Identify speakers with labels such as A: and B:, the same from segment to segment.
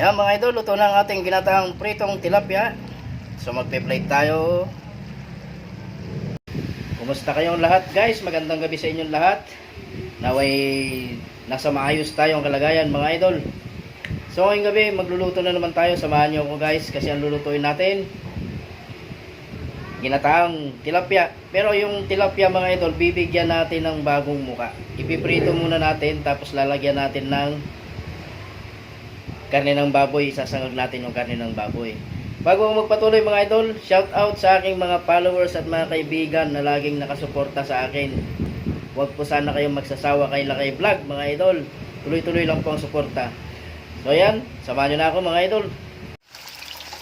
A: Ayan mga idol, luto na ang ating ginataang pritong tilapia. So magpe-plate tayo. Kumusta kayong lahat guys? Magandang gabi sa inyong lahat. Naway nasa maayos tayong kalagayan mga idol. So ngayong gabi magluluto na naman tayo. Samahan niyo ako guys kasi ang lulutuin natin ginataang tilapia. Pero yung tilapia mga idol, bibigyan natin ng bagong muka. Ipiprito muna natin tapos lalagyan natin ng karne ng baboy, sasangag natin yung karne ng baboy. Bago magpatuloy mga idol, shout out sa aking mga followers at mga kaibigan na laging nakasuporta sa akin. Huwag po sana kayong magsasawa kay Lakay Vlog mga idol. Tuloy-tuloy lang po ang suporta. So yan, samahan nyo na ako mga idol.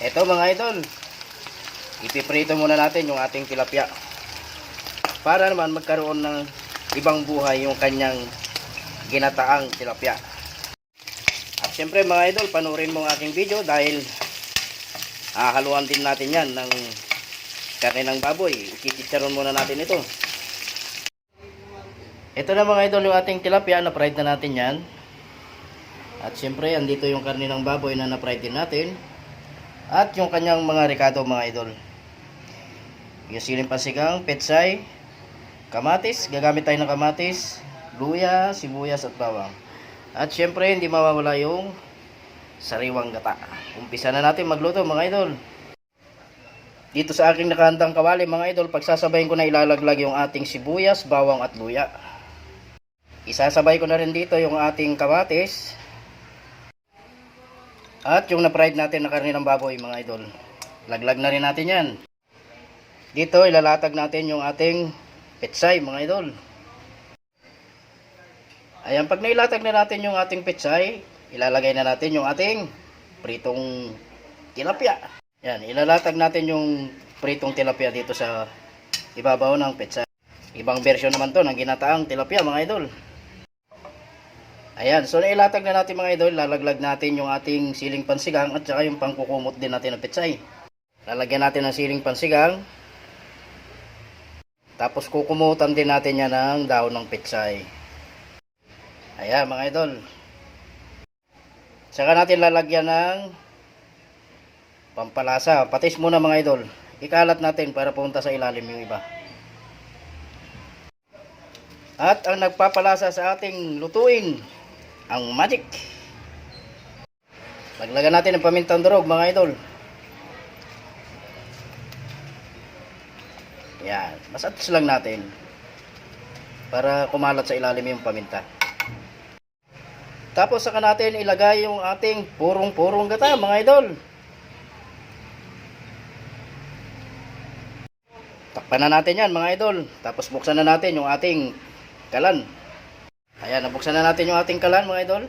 A: Eto mga idol, ipiprito muna natin yung ating tilapia. Para naman magkaroon ng ibang buhay yung kanyang ginataang tilapia. At syempre mga idol, panoorin mo ang aking video dahil hahaluan din natin yan ng karne ng baboy. Ikikicharon muna natin ito. Ito na mga idol yung ating tilapia, na-fried na natin yan. At syempre, andito yung karne ng baboy na na-fried din natin. At yung kanyang mga ricado mga idol. Yung siling pasigang, petsay, kamatis, gagamit tayo ng kamatis, luya, sibuyas at bawang. At syempre, hindi mawawala yung sariwang gata. Umpisa na natin magluto mga idol. Dito sa aking nakahandang kawali mga idol, pagsasabayin ko na ilalaglag yung ating sibuyas, bawang at luya. Isasabay ko na rin dito yung ating kamatis. At yung na-fried natin na karne ng baboy mga idol. Laglag na rin natin yan. Dito ilalatag natin yung ating petsay mga idol. Ayan, pag nailatag na natin yung ating petsay, ilalagay na natin yung ating pritong tilapia. Yan, ilalatag natin yung pritong tilapia dito sa ibabaw ng petsay. Ibang version naman to ng ginataang tilapia mga idol. Ayan, so nailatag na natin mga idol, lalaglag natin yung ating siling pansigang at saka yung pangkukumot din natin ng petsay. Lalagyan natin ng siling pansigang. Tapos kukumutan din natin yan ng daon ng petsay. Ayan mga idol. Saka natin lalagyan ng pampalasa. Patis muna mga idol. Ikalat natin para punta sa ilalim yung iba. At ang nagpapalasa sa ating lutuin, ang magic. Laglagan natin ng pamintang durog mga idol. Yan. Masatos lang natin. Para kumalat sa ilalim yung paminta. Tapos saka natin ilagay yung ating purong-purong gata mga idol. Takpan na natin yan mga idol. Tapos buksan na natin yung ating kalan. Ayan, nabuksan na natin yung ating kalan mga idol.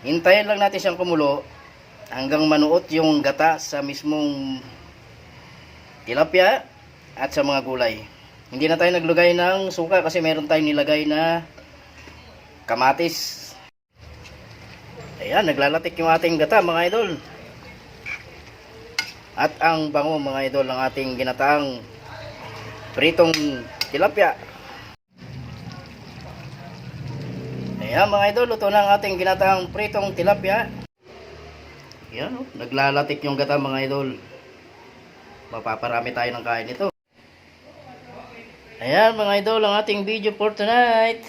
A: Hintayin lang natin siyang kumulo hanggang manuot yung gata sa mismong tilapia at sa mga gulay. Hindi na tayo naglagay ng suka kasi meron tayong nilagay na kamatis. Ayan, naglalatik yung ating gata mga idol. At ang bango mga idol ng ating ginataang pritong tilapia. Ayan mga idol, luto na ang ating ginataang pritong tilapia. Ayan, oh, naglalatik yung gata mga idol. Mapaparami tayo ng kain ito. Ayan mga idol, ang ating video for tonight.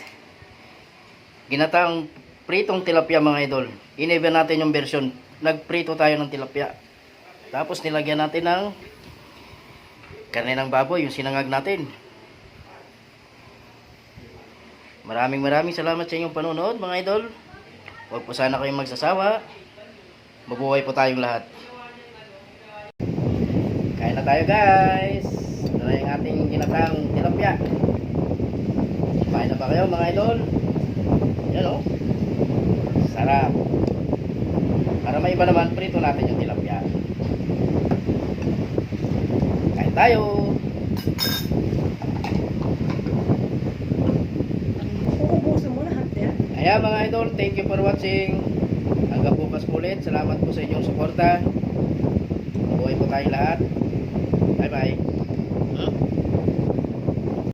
A: Ginataang pritong tilapia mga idol. Ineva natin yung version. Nagprito tayo ng tilapia. Tapos nilagyan natin ng karne ng baboy, yung sinangag natin. Maraming maraming salamat sa inyong panonood mga idol. Huwag po sana kayong magsasawa. Mabuhay po tayong lahat. Kain na tayo guys. Ito na yung ating ginatang tilapia. Kain na ba kayo mga idol? Yan o. Sarap. Para may iba naman, prito natin yung tilapia. Kain tayo.
B: Uubusin mo lahat yan.
A: Ayan mga idol, thank you for watching. Hanggang bukas po ulit. Salamat po sa inyong suporta. Mabuhay po tayong lahat. Bye bye.